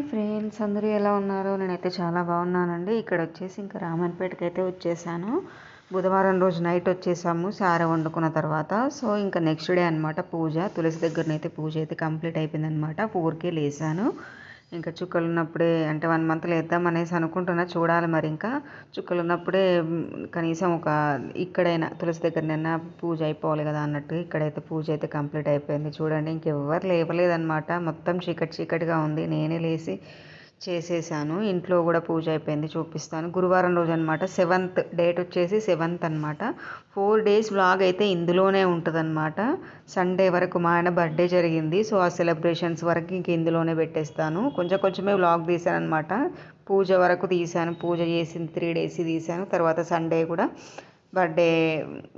Hi friends అందరూ ఎలా ఉన్నారు? నేనైతే చాలా బాగున్నానండి. ఇక్కడ వచ్చేసి ఇంకా రామన్పేటకి అయితే వచ్చేసాను. బుధవారం రోజు నైట్ వచ్చేసాము సార వండుకున్న తర్వాత. సో ఇంకా నెక్స్ట్ డే అనమాట పూజ. తులసి దగ్గరనైతే పూజ అయితే కంప్లీట్ అయిపోయిందనమాట ఫోర్కే లేసాను. ఇంకా చుక్కలు ఉన్నప్పుడే అంటే వన్ మంత్ లేద్దాం అనేసి అనుకుంటున్నా చూడాలి మరి ఇంకా. చుక్కలు ఉన్నప్పుడే కనీసం ఒక ఇక్కడైనా తులసి దగ్గరనైనా పూజ అయిపోవాలి కదా అన్నట్టు ఇక్కడైతే పూజ అయితే కంప్లీట్ అయిపోయింది. చూడండి ఇంకెవ్వరు లేవలేదన్నమాట. మొత్తం చీకటి చీకటిగా ఉంది. నేనే లేచి చేసేసాను. ఇంట్లో కూడా పూజ అయిపోయింది చూపిస్తాను. గురువారం రోజు అనమాట సెవెంత్ డేట్ వచ్చేసి సెవెంత్ అనమాట ఫోర్ డేస్ వ్లాగ్ అయితే ఇందులోనే ఉంటుందన్నమాట. సండే వరకు మా ఆయన బర్త్డే జరిగింది సో ఆ సెలబ్రేషన్స్ వరకు ఇంక ఇందులోనే పెట్టేస్తాను. కొంచెం కొంచెమే వ్లాగ్ తీసాను అనమాట పూజ వరకు తీశాను పూజ చేసింది త్రీ డేస్ తీసాను తర్వాత సండే కూడా బర్త్డే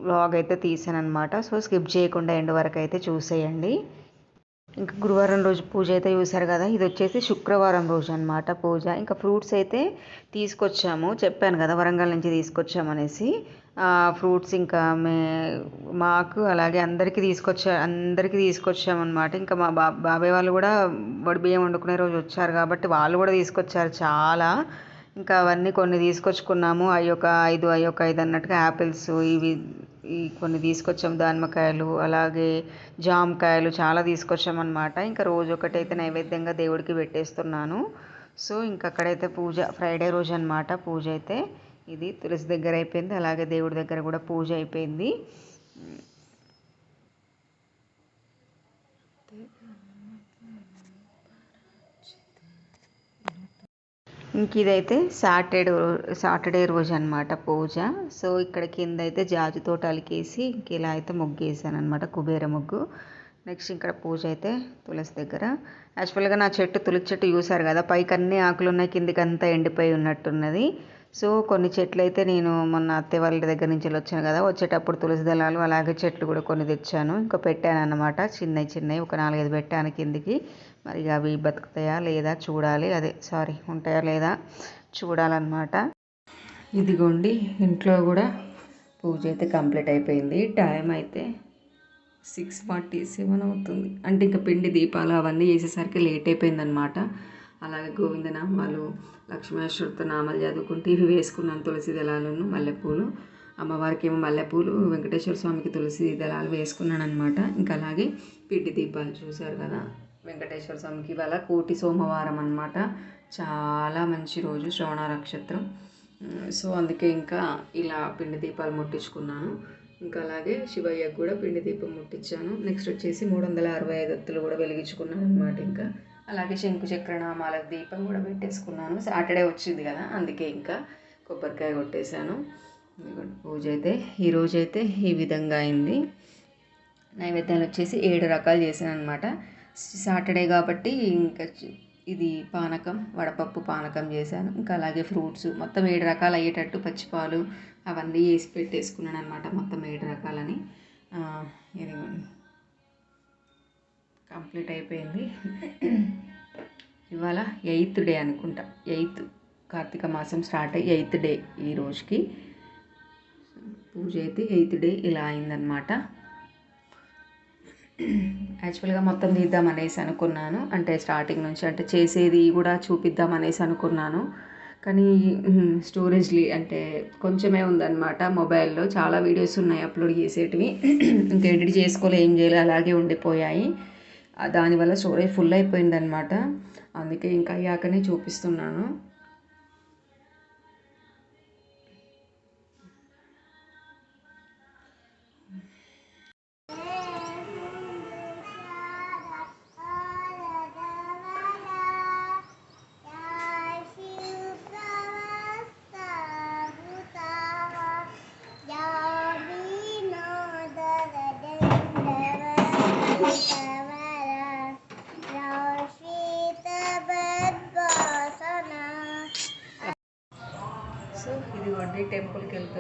వ్లాగ్ అయితే తీసాను అనమాట సో స్కిప్ చేయకుండా ఎండ్ వరకు అయితే చూసేయండి. ఇంకా గురువారం రోజు పూజ అయితే చూసారు కదా. ఇది వచ్చేసి శుక్రవారం రోజు అనమాట పూజ. ఇంకా ఫ్రూట్స్ అయితే తీసుకొచ్చాము. చెప్పాను కదా వరంగల్ నుంచి తీసుకొచ్చామనేసి ఫ్రూట్స్ ఇంకా మే మాకు అలాగే అందరికీ తీసుకొచ్చా అందరికీ తీసుకొచ్చామన్నమాట ఇంకా మా బా బాబాయ్ వాళ్ళు కూడా వడి బియ్యం వండుకునే రోజు వచ్చారు కాబట్టి వాళ్ళు కూడా తీసుకొచ్చారు చాలా. ఇంకా అవన్నీ కొన్ని తీసుకొచ్చుకున్నాము. అవి ఒక ఐదు అయ్యొక ఐదు అన్నట్టుగా యాపిల్స్ ఇవి ఈ కొన్ని తీసుకొచ్చాము. దానిమ్మకాయలు అలాగే జామకాయలు చాలా తీసుకొచ్చామన్నమాట. ఇంకా రోజు ఒకటైతే నైవేద్యంగా దేవుడికి పెట్టేస్తున్నాను. సో ఇంకా అక్కడైతే పూజ ఫ్రైడే రోజు అనమాట పూజ అయితే. ఇది తులసి దగ్గర అయిపోయింది. అలాగే దేవుడి దగ్గర కూడా పూజ అయిపోయింది. ఇంక ఇదైతే సాటర్డే సాటర్డే రోజు అనమాట పూజ. సో ఇక్కడ కింద అయితే జాజి తోట అలికేసి ఇంక ఇలా అయితే ముగ్గు వేసాను అనమాట కుబేర ముగ్గు. నెక్స్ట్ ఇక్కడ పూజ అయితే తులసి దగ్గర. యాక్చువల్గా నా చెట్టు తులసి చెట్టు చూసారు కదా పైకి అన్ని ఆకులు ఉన్నాయి కిందికి అంతా ఎండిపోయి ఉన్నట్టున్నది సో కొన్ని చెట్లు అయితే నేను మొన్న అత్తే వాళ్ళ దగ్గర నుంచి వచ్చాను కదా వచ్చేటప్పుడు తులసి దళాలు అలాగే చెట్లు కూడా కొన్ని తెచ్చాను. ఇంకా పెట్టాను అనమాట చిన్నవి చిన్నవి ఒక నాలుగైదు పెట్టాను కిందికి. మరి అవి బతుకుతాయా లేదా చూడాలి. అదే సారీ ఉంటాయా లేదా చూడాలన్నమాట. ఇదిగోండి ఇంట్లో కూడా పూజ అయితే కంప్లీట్ అయిపోయింది. టైం అయితే సిక్స్ ఫార్టీ సెవెన్ అవుతుంది. అంటే ఇంకా పిండి దీపాలు అవన్నీ చేసేసరికి లేట్ అయిపోయిందనమాట అలాగే గోవిందనామాలు లక్ష్మీశ్వరతో నామాలు చదువుకుంటే ఇవి వేసుకున్నాను తులసి దళాలను మల్లెపూలు. అమ్మవారికి ఏమో మల్లెపూలు వెంకటేశ్వర స్వామికి తులసి దళాలు వేసుకున్నాను అనమాట ఇంకా అలాగే పిండి దీపాలు చూశారు కదా. వెంకటేశ్వర స్వామికి ఇవాళ కోటి సోమవారం అనమాట చాలా మంచి రోజు శ్రవణ నక్షత్రం. సో అందుకే ఇంకా ఇలా పిండి దీపాలు ముట్టించుకున్నాను. ఇంకా అలాగే శివయ్యకు కూడా పిండి దీపం ముట్టించాను. నెక్స్ట్ వచ్చేసి మూడు వందల అరవై ఐదు ఒత్తులు కూడా వెలిగించుకున్నాను అనమాట ఇంకా. అలాగే శంకు చక్ర దీపం కూడా పెట్టేసుకున్నాను. సాటర్డే వచ్చింది కదా అందుకే ఇంకా కొబ్బరికాయ కొట్టేశాను. పూజ అయితే ఈరోజు అయితే ఈ విధంగా అయింది. నైవేద్యాలు వచ్చేసి ఏడు రకాలు చేశాను అనమాట సాటర్డే కాబట్టి ఇంకా ఇది పానకం వడపప్పు పానకం చేశాను. ఇంకా అలాగే ఫ్రూట్స్ మొత్తం ఏడు రకాలు అయ్యేటట్టు పచ్చిపాలు అవన్నీ వేసి పెట్టేసుకున్నాను అనమాట మొత్తం ఏడు రకాలని. ఇదిగోండి. కంప్లీట్ అయిపోయింది. ఇవాళ ఎయిత్ డే అనుకుంటా. ఎయిత్ కార్తీక మాసం స్టార్ట్ అయ్యి ఎయిత్ డే ఈ రోజుకి. పూజ అయితే ఎయిత్ డే ఇలా అయిందనమాట యాక్చువల్గా మొత్తం తీద్దాం అనేసి అనుకున్నాను. అంటే స్టార్టింగ్ నుంచి అంటే చేసేది కూడా చూపిద్దాం అనేసి అనుకున్నాను. కానీ స్టోరేజ్ అంటే కొంచెమే ఉందన్నమాట మొబైల్లో. చాలా వీడియోస్ ఉన్నాయి అప్లోడ్ చేసేటివి. ఇంకా ఎడిట్ చేసుకోలే ఏం చేయాలి అలాగే ఉండిపోయాయి. దానివల్ల స్టోరేజ్ ఫుల్ అయిపోయిందనమాట అందుకే ఇంకా అయ్యాకనే చూపిస్తున్నాను.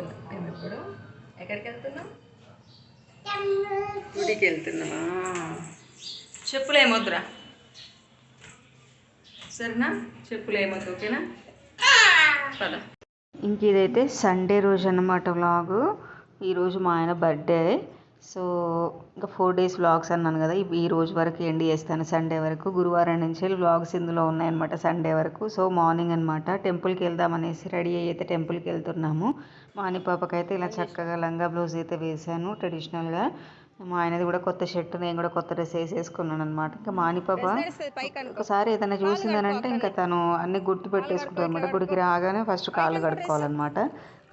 వెళ్తున్నాం. ఇప్పుడు ఎక్కడికి వెళ్తున్నాం? గుడికి వెళ్తున్నామా? చెప్పులు ఏమొద్దురా. సరేనా? చెప్పులు ఏమొద్దు ఓకేనా? పద. ఇంక ఇదైతే సండే రోజు అన్నమాట వ్లాగు ఈరోజు మా ఆయన బర్త్డే. సో ఇంకా ఫోర్ డేస్ వ్లాగ్స్ అన్నాను కదా ఈ రోజు వరకు ఎండ్ చేస్తాను. సండే వరకు గురువారం నుంచి వ్లాగ్స్ ఇందులో ఉన్నాయన్నమాట సండే వరకు. సో మార్నింగ్ అనమాట టెంపుల్కి వెళ్దామనేసి రెడీ అయ్యి అయితే టెంపుల్కి వెళ్తున్నాము. అని పాపకైతే ఇలా చక్కగా లంగా బ్లౌజ్ అయితే వేశాను. ట్రెడిషనల్గా మా ఆయనది కూడా కొత్త షర్ట్ నేను కూడా కొత్త డ్రెస్ వేసేసుకున్నాను అనమాట ఇంకా మా అని పాప ఒకసారి ఏదైనా చూసిందనంటే ఇంకా తను అన్ని గుర్తు పెట్టేసుకుంటుంది అనమాట గుడికి రాగానే ఫస్ట్ కాళ్ళు కడుక్కోవాలన్నమాట.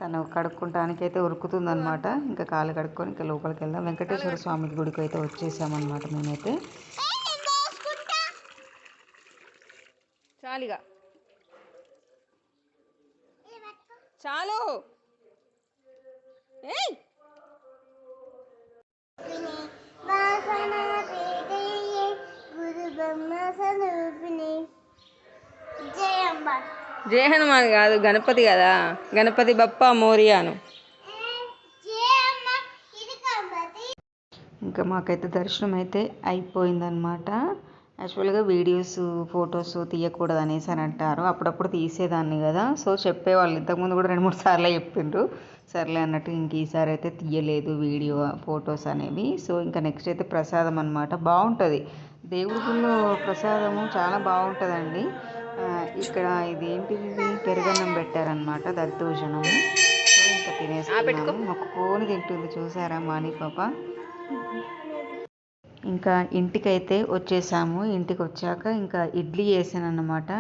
తను కడుక్కుంటానికి అయితే ఉరుకుతుందనమాట ఇంకా కాళ్ళు కడుక్కొని ఇంకా లోపలికి వెళ్దాం. వెంకటేశ్వర స్వామి గుడికి అయితే వచ్చేసామన్నమాట మేమైతే. చాలిగా చాలు. ఏయ్! జయ హనుమాన్ కాదు గణపతి కదా. గణపతి బప్ప మోరియాను. ఇంకా మాకైతే దర్శనం అయితే అయిపోయిందనమాట యాక్చువల్గా వీడియోస్ ఫొటోస్ తీయకూడదు అనేసి అని అంటారు అప్పుడప్పుడు తీసేదాన్ని కదా. సో చెప్పేవాళ్ళు. ఇంతకుముందు కూడా రెండు మూడు సార్లు చెప్పిండ్రు. సర్లే అన్నట్టు ఇంక ఈసారి అయితే తీయలేదు వీడియో ఫొటోస్ అనేవి. సో ఇంకా నెక్స్ట్ అయితే ప్రసాదం అనమాట బాగుంటుంది దేవుడి గుళ్ళో ప్రసాదము చాలా బాగుంటుందండి ఇక్కడ ఇది ఏంటిది ఇది? పెరుగన్నం పెట్టారనమాట దద్దోజనము సో ఇంకా తినేసుకున్నాము. మొక్కుకొని తింటుంది చూసారా మాని పాప? ఇంకా ఇంటికైతే వచ్చేసాము. ఇంటికి వచ్చాక ఇంకా ఇడ్లీ వేసాను అన్నమాట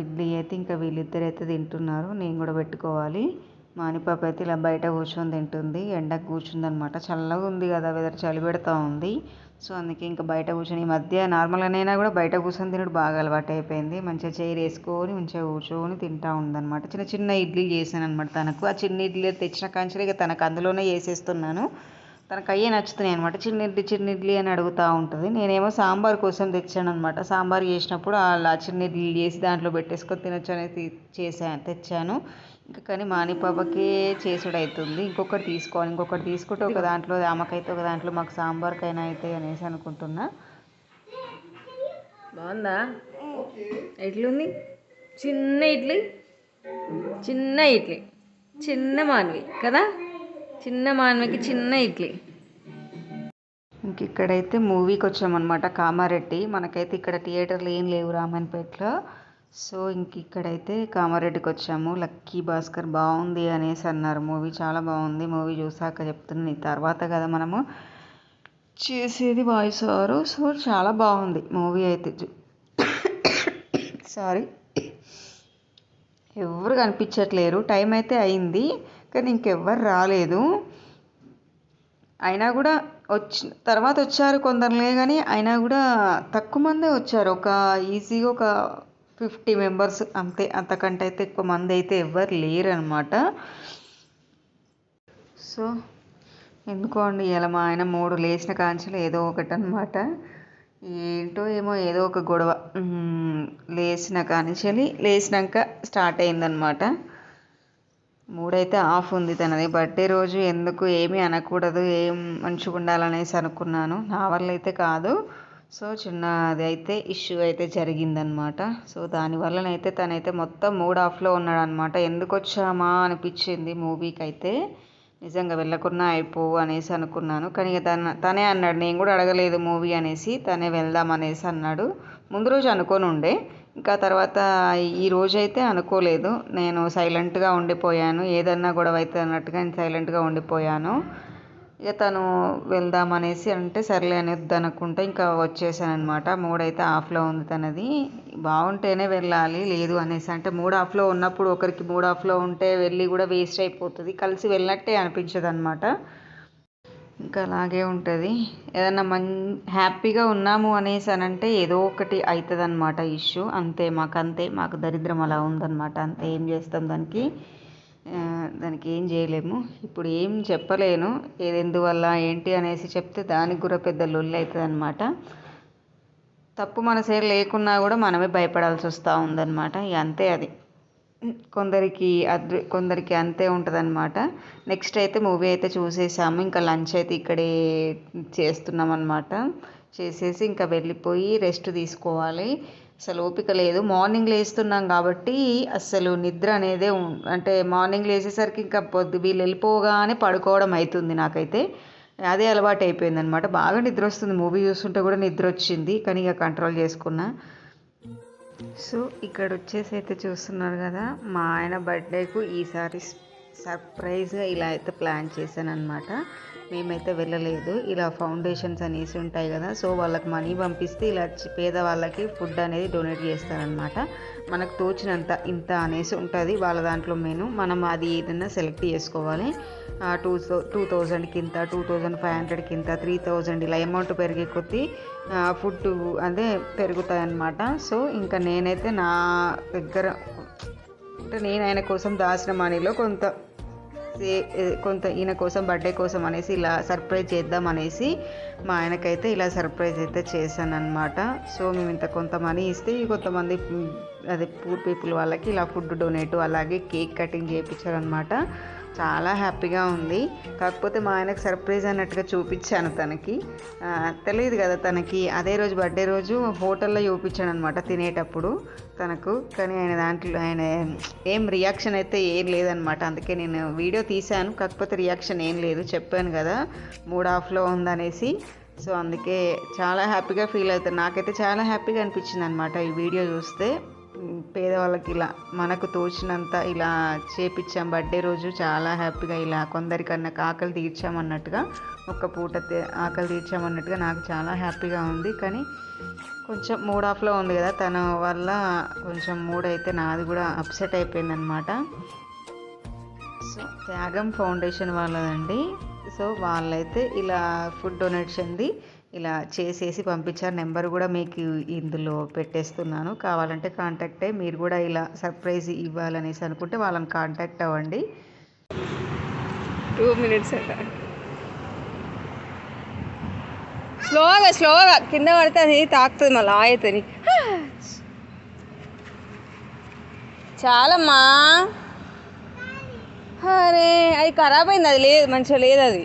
ఇడ్లీ అయితే ఇంకా వీళ్ళిద్దరు అయితే తింటున్నారు. నేను కూడా పెట్టుకోవాలి. మానిపాప అయితే ఇలా బయట కూర్చొని తింటుంది. ఎండకు కూర్చుంది అనమాట చల్లగా ఉంది కదా వెదర్ చలి పెడతా ఉంది. సో అందుకే ఇంకా బయట కూర్చొని ఈ మధ్య నార్మల్గానైనా కూడా బయట కూర్చొని తినడు బాగా అలవాటు అయిపోయింది. మంచిగా చైర్ వేసుకొని మంచిగా కూర్చొని తింటా ఉందన్నమాట చిన్న చిన్న ఇడ్లీ చేశాను అనమాట తనకు. ఆ చిన్న ఇడ్లీ తెచ్చిన కాంచెలు ఇక తనకు అందులోనే వేసేస్తున్నాను తనకు అయ్యే నచ్చుతున్నాయి అనమాట. చిన్న ఇడ్లీ చిన్న ఇడ్లీ అని అడుగుతూ ఉంటుంది. నేనేమో సాంబార్ కోసం తెచ్చాను అనమాట సాంబార్ చేసినప్పుడు అలా చిన్న ఇడ్లీ చేసి దాంట్లో పెట్టేసుకొని తినొచ్చు అనేది చేశాను తెచ్చాను. ఇంకా కానీ మానిపాపకే చేసుడు అవుతుంది ఇంకొకటి తీసుకోవాలి. ఇంకొకటి తీసుకుంటే ఒక దాంట్లో ఆమెకైతే ఒక దాంట్లో మాకు సాంబార్కైనా అయితే అనేసి అనుకుంటున్నా. బాగుందా? ఎట్లుంది? చిన్న ఇడ్లీ. చిన్న ఇడ్లీ. చిన్న మాన్వి కదా? చిన్న మాన్వికి చిన్న ఇడ్లీ. ఇంక ఇక్కడైతే మూవీకి వచ్చామన్నమాట కామారెడ్డి. మనకైతే ఇక్కడ థియేటర్లు ఏం లేవు రామన్పేటలో సో ఇంక ఇక్కడైతే కామారెడ్డికి వచ్చాము లక్కీ భాస్కర్ బాగుంది అనేసి అన్నారు. మూవీ చాలా బాగుంది మూవీ చూసాక చెప్తున్నాను. తర్వాత కదా మనము చేసేది వాయిస్ ఓవర్ సో చాలా బాగుంది మూవీ అయితే. సారీ. ఎవరు కనిపించట్లేరు. టైం అయితే అయింది. కానీ ఇంకెవ్వరు రాలేదు. అయినా కూడా వచ్చి తర్వాత వచ్చారు కొందరులే కానీ అయినా కూడా తక్కువ మందే వచ్చారు. ఒక ఈజీగా ఒక ఫిఫ్టీ మెంబర్స్ అంతే అంతకంటే అయితే ఎక్కువ మంది అయితే ఎవ్వరు లేరు అనమాట సో ఎందుకో అండి ఇలా మా ఆయన మూడు లేచిన కాంచెలు ఏదో ఒకటి అనమాట ఏంటో ఏమో ఏదో ఒక గొడవ. లేచిన కానించి లేచినాక స్టార్ట్ అయిందనమాట మూడైతే ఆఫ్ ఉంది తనది. బర్త్డే రోజు ఎందుకు ఏమీ అనకూడదు ఏం మంచిగా ఉండాలనేసి అనుకున్నాను. నా వల్ల అయితే కాదు. సో చిన్నది అయితే ఇష్యూ అయితే జరిగిందనమాట. సో దానివల్లనైతే తనైతే మొత్తం మూడ్ ఆఫ్లో ఉన్నాడనమాట. ఎందుకు వచ్చామా అనిపించింది మూవీకి అయితే నిజంగా వెళ్ళకుండా అయిపోవు అనేసి అనుకున్నాను. కానీ తన తనే అన్నాడు నేను కూడా అడగలేదు మూవీ అనేసి తనే వెళ్దాం అనేసి అన్నాడు. ముందు రోజు అనుకొని ఉండే ఇంకా తర్వాత ఈ రోజు అయితే అనుకోలేదు. నేను సైలెంట్గా ఉండిపోయాను. ఏదన్నా గొడవ అయితే అన్నట్టుగా నేను సైలెంట్గా ఉండిపోయాను. ఇక తను వెళ్దాం అనేసి అంటే సర్లే అని వద్దనుకుంటే ఇంకా వచ్చేసాను అనమాట అయితే ఆఫ్లో ఉంది తనది. బాగుంటేనే వెళ్ళాలి లేదు అనేసి. అంటే మూడ్ ఆఫ్లో ఉన్నప్పుడు ఒకరికి మూడ్ ఆఫ్లో ఉంటే వెళ్ళి కూడా వేస్ట్ అయిపోతుంది. కలిసి వెళ్ళినట్టే అనిపించదు అనమాట ఇంకా అలాగే ఉంటుంది. ఏదన్నా మన్ హ్యాపీగా ఉన్నాము అనేసి అని అంటే ఏదో ఒకటి అవుతుంది అనమాట ఇష్యూ. అంతే మాకు అంతే మాకు దరిద్రం అలా ఉందన్నమాట. అంతే ఏం చేస్తాం దానికి? దానికి ఏం చేయలేము. ఇప్పుడు ఏం చెప్పలేను. ఏది ఎందువల్ల ఏంటి అనేసి చెప్తే దానికి కూడా పెద్ద లొల్లి అవుతుంది అనమాట తప్పు మన సైడ్ లేకున్నా కూడా మనమే భయపడాల్సి వస్తూ ఉందన్నమాట. ఇక అంతే అది. కొందరికి అదృ కొందరికి అంతే ఉంటుందన్నమాట. నెక్స్ట్ అయితే మూవీ అయితే చూసేసాము. ఇంకా లంచ్ అయితే ఇక్కడే చేస్తున్నాం అనమాట చేసేసి ఇంకా వెళ్ళిపోయి రెస్ట్ తీసుకోవాలి. అసలు ఓపిక లేదు. మార్నింగ్ లేస్తున్నాం కాబట్టి అసలు నిద్ర అనేదే అంటే మార్నింగ్ లేచేసరికి ఇంకా పొద్దు వీళ్ళు వెళ్ళిపోగానే పడుకోవడం అవుతుంది నాకైతే. అదే అలవాటు అయిపోయింది అనమాట బాగా నిద్ర వస్తుంది. మూవీ చూస్తుంటే కూడా నిద్ర వచ్చింది. కానీ ఇక కంట్రోల్ చేసుకున్నా. సో ఇక్కడ వచ్చేసి అయితే చూస్తున్నారు కదా మా ఆయన బర్త్డేకు ఈసారి సర్ప్రైజ్గా ఇలా అయితే ప్లాన్ చేశాను అనమాట మేమైతే వెళ్ళలేదు. ఇలా ఫౌండేషన్స్ అనేసి ఉంటాయి కదా సో వాళ్ళకి మనీ పంపిస్తే ఇలా పేదవాళ్ళకి ఫుడ్ అనేది డొనేట్ చేస్తారనమాట మనకు తోచినంత ఇంత అనేసి ఉంటుంది వాళ్ళ దాంట్లో మెను. మనం అది ఏదైనా సెలెక్ట్ చేసుకోవాలి. టూ టూ థౌజండ్ ఇంత టూ థౌజండ్ ఫైవ్ హండ్రెడ్ కింద త్రీ థౌజండ్ ఇలా అమౌంట్ పెరిగే కొద్దీ ఫుడ్ అదే పెరుగుతాయి అన్నమాట సో ఇంకా నేనైతే నా దగ్గర అంటే నేను ఆయన కోసం దాచిన మనీలో కొంత కొంత ఈయన కోసం బర్త్డే కోసం అనేసి ఇలా సర్ప్రైజ్ చేద్దాం అనేసి మా ఆయనకైతే ఇలా సర్ప్రైజ్ అయితే చేశాను అనమాట సో మేము ఇంత కొంత మనీ ఇస్తే కొంతమంది అదే పూర్ పీపుల్ వాళ్ళకి ఇలా ఫుడ్ డొనేట్ అలాగే కేక్ కటింగ్ చేయించారనమాట చాలా హ్యాపీగా ఉంది. కాకపోతే మా ఆయనకు సర్ప్రైజ్ అన్నట్టుగా చూపించాను తనకి. తెలియదు కదా తనకి. అదే రోజు బర్త్డే రోజు హోటల్లో చూపించాను అనమాట తినేటప్పుడు తనకు. కానీ ఆయన దాంట్లో ఆయన ఏం రియాక్షన్ అయితే ఏం లేదనమాట. అందుకే నేను వీడియో తీశాను. కాకపోతే రియాక్షన్ ఏం లేదు. చెప్పాను కదా మూడ్ ఆఫ్లో ఉందనేసి. సో అందుకే చాలా హ్యాపీగా ఫీల్ అవుతాను. నాకైతే చాలా హ్యాపీగా అనిపించింది అనమాట ఈ వీడియో చూస్తే. పేదవాళ్ళకి ఇలా మనకు తోచినంత ఇలా చేపించాం బర్త్డే రోజు చాలా హ్యాపీగా ఇలా కొందరికన్నా ఆకలి తీర్చామన్నట్టుగా ఒక్క పూట ఆకలి తీర్చామన్నట్టుగా నాకు చాలా హ్యాపీగా ఉంది. కానీ కొంచెం మూడ్ ఆఫ్లో ఉంది కదా తన వల్ల కొంచెం మూడ్ అయితే నాది కూడా అప్సెట్ అయిపోయిందనమాట సో త్యాగం ఫౌండేషన్ వాళ్ళదండి. సో వాళ్ళైతే ఇలా ఫుడ్ డొనేషన్ది ఇలా చేసేసి పంపించారు. నెంబర్ కూడా మీకు ఇందులో పెట్టేస్తున్నాను. కావాలంటే కాంటాక్ట్ అయ్యి మీరు కూడా ఇలా సర్ప్రైజ్ ఇవ్వాలనేసి అనుకుంటే వాళ్ళని కాంటాక్ట్ అవ్వండి. టూ మినిట్స్ అట. స్లోగా స్లోగా కింద పడితే అది తాకుతుంది మళ్ళీ ఆయతని చాలమ్మా. అరే అది ఖరాబ్ అయింది అది లేదు మంచిగా లేదు అది.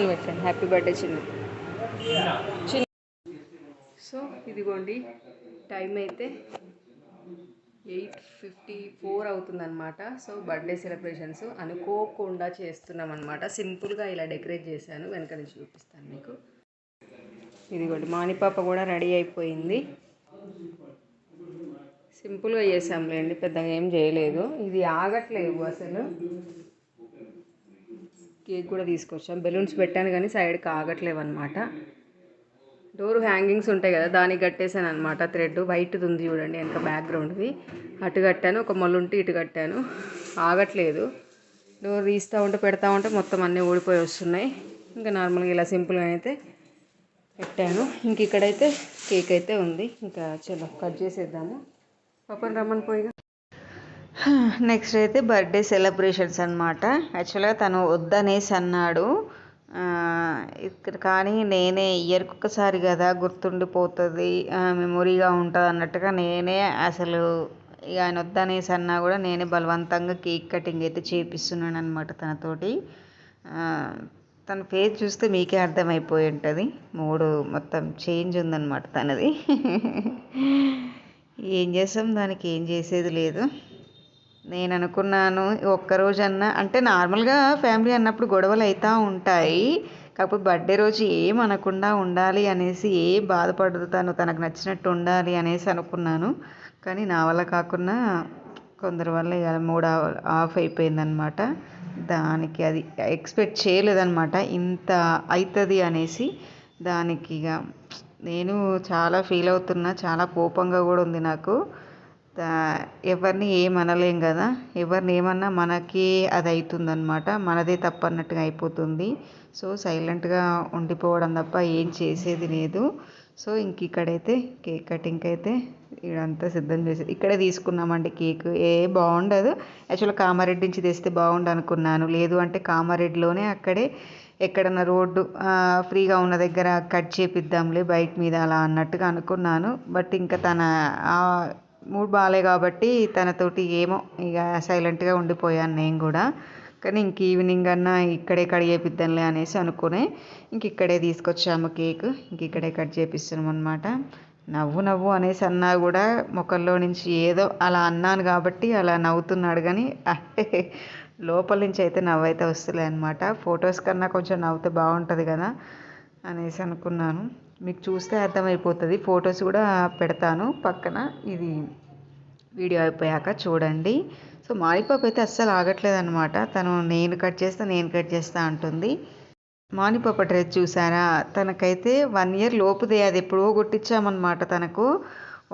అని పెట్టండి హ్యాపీ బర్త్డే చిన్న చిన్న సో ఇదిగోండి టైం అయితే ఎయిట్ ఫిఫ్టీ ఫోర్ అవుతుందన్నమాట. సో బర్త్డే సెలబ్రేషన్స్ అనుకోకుండా చేస్తున్నాం అనమాట సింపుల్గా ఇలా డెకరేట్ చేశాను. వెనక నుంచి చూపిస్తాను మీకు. ఇదిగోండి మానిపాప కూడా రెడీ అయిపోయింది. సింపుల్గా చేసాంలేండి పెద్దగా ఏం చేయలేదు. ఇది ఆగట్లేదు అసలు. కేక్ కూడా తీసుకొచ్చాం. బెలూన్స్ పెట్టాను కానీ సైడ్కి ఆగట్లేవు అనమాట డోర్ హ్యాంగింగ్స్ ఉంటాయి కదా దానికి కట్టేశాను అనమాట థ్రెడ్ వైట్ది ఉంది చూడండి వెనక బ్యాక్గ్రౌండ్ది. అటు కట్టాను ఒక మళ్ళుంటే ఇటు కట్టాను. ఆగట్లేదు. డోర్ తీస్తూ ఉంటే పెడతా ఉంటే మొత్తం అన్నీ ఊడిపోయి వస్తున్నాయి. ఇంకా నార్మల్గా ఇలా సింపుల్గా అయితే పెట్టాను. ఇంక ఇక్కడైతే కేక్ అయితే ఉంది. ఇంకా చలో కట్ చేసేద్దాము. పాపం రమ్మని పోయిగా నెక్స్ట్ అయితే బర్త్డే సెలబ్రేషన్స్ అనమాట యాక్చువల్గా తను వద్దనేసి అన్నాడు. ఇక్కడ కానీ నేనే ఇయర్కి ఒకసారి కదా గుర్తుండిపోతుంది మెమొరీగా ఉంటుంది అన్నట్టుగా నేనే అసలు ఇక ఆయన వద్దనేసి అన్నా కూడా నేనే బలవంతంగా కేక్ కటింగ్ అయితే చేపిస్తున్నాను అనమాట తనతోటి. తన ఫేస్ చూస్తే మీకే అర్థమైపోయి ఉంటుంది. మూడు మొత్తం చేంజ్ ఉందన్నమాట తనది. ఏం చేస్తాం? దానికి ఏం చేసేది లేదు. నేను అనుకున్నాను ఒక్కరోజన్నా. అంటే నార్మల్గా ఫ్యామిలీ అన్నప్పుడు గొడవలు అవుతూ ఉంటాయి. కాకపోతే బర్త్డే రోజు ఏం అనకుండా ఉండాలి అనేసి ఏం బాధపడుతాను తనకు నచ్చినట్టు ఉండాలి అనేసి అనుకున్నాను. కానీ నా వల్ల కాకుండా కొందరి వల్ల ఇక మూడ్ ఆఫ్ అయిపోయిందనమాట దానికి అది ఎక్స్పెక్ట్ చేయలేదన్నమాట. ఇంత అవుతుంది అనేసి దానికి ఇక నేను చాలా ఫీల్ అవుతున్నా చాలా కోపంగా కూడా ఉంది నాకు. ఎవరిని ఏం అనలేం కదా. ఎవరిని ఏమన్నా మనకి అది అవుతుంది అనమాట మనదే తప్పు అన్నట్టుగా అయిపోతుంది. సో సైలెంట్గా ఉండిపోవడం తప్ప ఏం చేసేది లేదు. సో ఇంక ఇక్కడైతే కేక్ కటింగ్ అయితే ఇదంతా సిద్ధం చేసి ఇక్కడే తీసుకున్నామండి కేక్. ఏ బాగుండదు. యాక్చువల్గా కామారెడ్డి నుంచి తెస్తే బాగుండు అనుకున్నాను లేదు అంటే కామారెడ్డిలోనే అక్కడే ఎక్కడన్నా రోడ్డు ఫ్రీగా ఉన్న దగ్గర కట్ చేపిద్దాంలే బైక్ మీద అలా అన్నట్టుగా అనుకున్నాను. బట్ ఇంకా తన మూడ్ బాగాలే కాబట్టి తనతోటి ఏమో ఇక సైలెంట్గా ఉండిపోయాను నేను కూడా. కానీ ఇంక ఈవినింగ్ అన్నా ఇక్కడే కట్ చేపిద్దాంలే అనేసి అనుకునే ఇంక ఇక్కడే తీసుకొచ్చాము కేక్. ఇంక ఇక్కడే కట్ చేపిస్తున్నాం అనమాట నవ్వు నవ్వు అనేసి అన్నా కూడా ముఖంలో నుంచి ఏదో అలా అన్నాను కాబట్టి అలా నవ్వుతున్నాడు కానీ లోపల నుంచి అయితే నవ్వైతే వస్తులే వస్తలే అనమాట ఫొటోస్ కన్నా కొంచెం నవ్వుతే బాగుంటుంది కదా అనేసి అనుకున్నాను. మీకు చూస్తే అర్థమైపోతుంది. ఫొటోస్ కూడా పెడతాను. పక్కన ఇది వీడియో అయిపోయాక చూడండి. సో మానిపాప అయితే అస్సలు ఆగట్లేదు అనమాట తను నేను కట్ చేస్తా నేను కట్ చేస్తా అంటుంది. మాణిపాప డ్రెస్ చూసారా? తనకైతే వన్ ఇయర్ లోపుదే అది ఎప్పుడో కొట్టించామన్నమాట తనకు.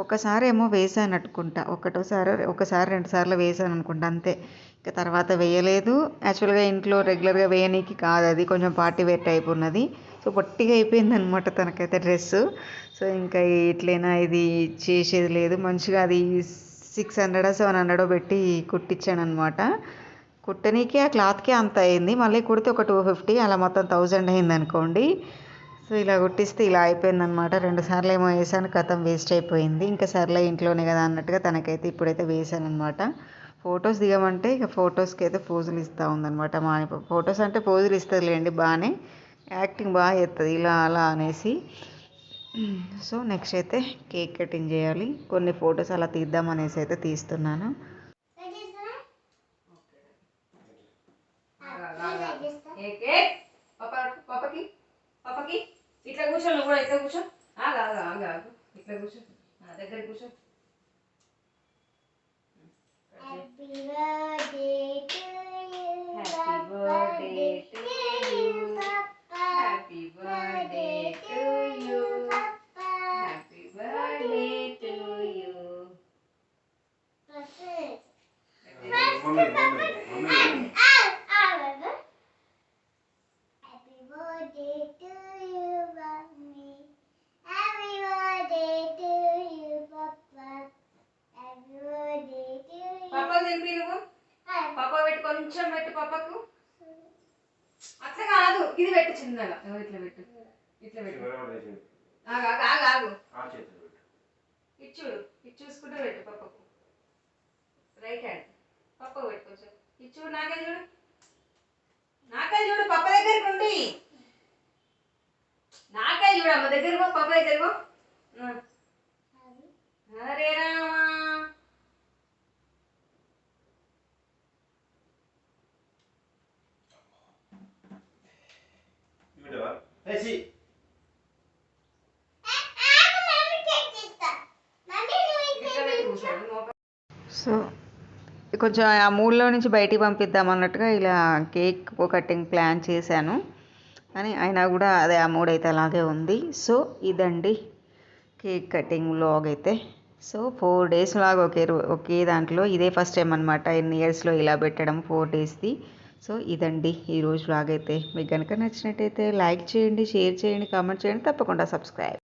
ఒకసారి ఏమో వేసాను అనుకుంటా ఒకటోసారి ఒకసారి రెండు సార్లు వేసాను అనుకుంటా అంతే. ఇంకా తర్వాత వేయలేదు. యాక్చువల్గా ఇంట్లో రెగ్యులర్గా వేయనీకి కాదు అది. కొంచెం పార్టీ వేర్ టైప్ ఉన్నది. సో పొట్టిగా అయిపోయింది అనమాట తనకైతే డ్రెస్ సో ఇంకా ఎట్లయినా ఇది చేసేది లేదు. మంచిగా అది సిక్స్ హండ్రెడ్ సెవెన్ హండ్రెడో పెట్టి కుట్టించాను అనమాట కుట్టనీకి ఆ క్లాత్కే అంత అయింది. మళ్ళీ కుడితే ఒక టూ ఫిఫ్టీ అలా మొత్తం థౌజండ్ అయింది అనుకోండి. సో ఇలా కుట్టిస్తే ఇలా అయిపోయిందనమాట రెండు సార్లు ఏమో వేసాను కథం వేస్ట్ అయిపోయింది. ఇంకా సర్లే ఇంట్లోనే కదా అన్నట్టుగా తనకైతే ఇప్పుడైతే వేసాను అనమాట ఫొటోస్ దిగమంటే ఇక ఫొటోస్కి అయితే పోజులు ఇస్తూ ఉందనమాట మా ఫొటోస్ అంటే పోజులు ఇస్తుందిలేండి బాగానే యాక్టింగ్ బాగా చేస్తుంది ఇలా అలా అనేసి. సో నెక్స్ట్ అయితే కేక్ కటింగ్ చేయాలి. కొన్ని ఫొటోస్ అలా తీద్దాం అనేసి అయితే తీస్తున్నాను. ఇట్లా కూర్చో నువ్వు కూడా ఇట్లా కూర్చో. ఆగా ఆగా ఆగా ఇట్లా కూర్చో. నా దగ్గర కూర్చో. Happy birthday to ఇట్లా పెట్టు. ఆగు ఆగు ఆగు చూడు చూసుకుంటూ పెట్టు పప్పకు రైట్ హ్యాండ్ పప్ప పెట్టు కొంచెం. చూడు నాకే చూడు. నాకే చూడు పప్ప దగ్గరికి ఉండి. నాకే చూడు అమ్మ దగ్గర పప్ప దగ్గర. హరే రామ ఇట్లా పెట్టి కూర్చోడు మోకాలు సో కొంచెం ఆ మూడ్లో నుంచి బయటికి పంపిద్దాం అన్నట్టుగా ఇలా కేక్ కటింగ్ ప్లాన్ చేశాను. అని అయినా కూడా అదే ఆ మూడ్ అయితే అలాగే ఉంది. సో ఇదండి కేక్ కటింగ్ వ్లాగ్ అయితే. సో ఫోర్ డేస్ లాగా ఒకే ఒకే దాంట్లో ఇదే ఫస్ట్ టైం అనమాట ఎన్ని ఇయర్స్లో ఇలా పెట్టడం ఫోర్ డేస్ది. సో ఇదండి ఈరోజు వ్లాగ్ అయితే. మీకు కనుక నచ్చినట్టయితే లైక్ చేయండి షేర్ చేయండి కామెంట్ చేయండి. తప్పకుండా సబ్స్క్రైబ్.